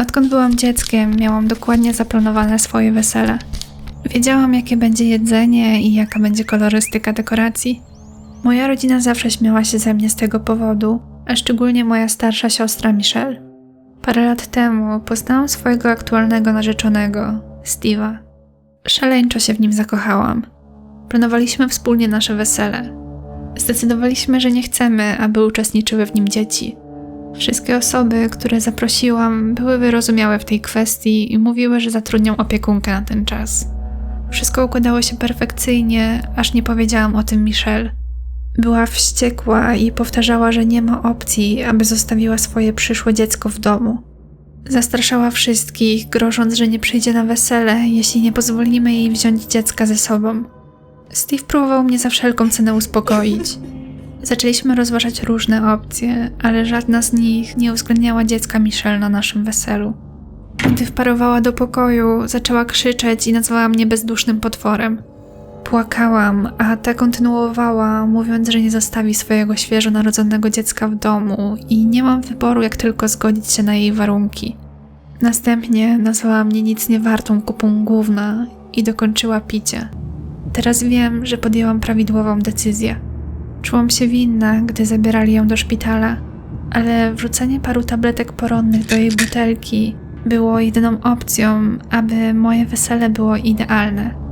Odkąd byłam dzieckiem, miałam dokładnie zaplanowane swoje wesele. Wiedziałam, jakie będzie jedzenie i jaka będzie kolorystyka dekoracji. Moja rodzina zawsze śmiała się ze mnie z tego powodu, a szczególnie moja starsza siostra Michelle. Parę lat temu poznałam swojego aktualnego narzeczonego, Steve'a. Szaleńczo się w nim zakochałam. Planowaliśmy wspólnie nasze wesele. Zdecydowaliśmy, że nie chcemy, aby uczestniczyły w nim dzieci. Wszystkie osoby, które zaprosiłam, były wyrozumiałe w tej kwestii i mówiły, że zatrudnią opiekunkę na ten czas. Wszystko układało się perfekcyjnie, aż nie powiedziałam o tym Michelle. Była wściekła i powtarzała, że nie ma opcji, aby zostawiła swoje przyszłe dziecko w domu. Zastraszała wszystkich, grożąc, że nie przyjdzie na wesele, jeśli nie pozwolimy jej wziąć dziecka ze sobą. Steve próbował mnie za wszelką cenę uspokoić. Zaczęliśmy rozważać różne opcje, ale żadna z nich nie uwzględniała dziecka Michelle na naszym weselu. Gdy wparowała do pokoju, zaczęła krzyczeć i nazwała mnie bezdusznym potworem. Płakałam, a ta kontynuowała, mówiąc, że nie zostawi swojego świeżo narodzonego dziecka w domu i nie mam wyboru, jak tylko zgodzić się na jej warunki. Następnie nazwała mnie nic niewartą kupą gówna i dokończyła picie. Teraz wiem, że podjęłam prawidłową decyzję. Czułam się winna, gdy zabierali ją do szpitala, ale wrzucenie paru tabletek poronnych do jej butelki było jedyną opcją, aby moje wesele było idealne.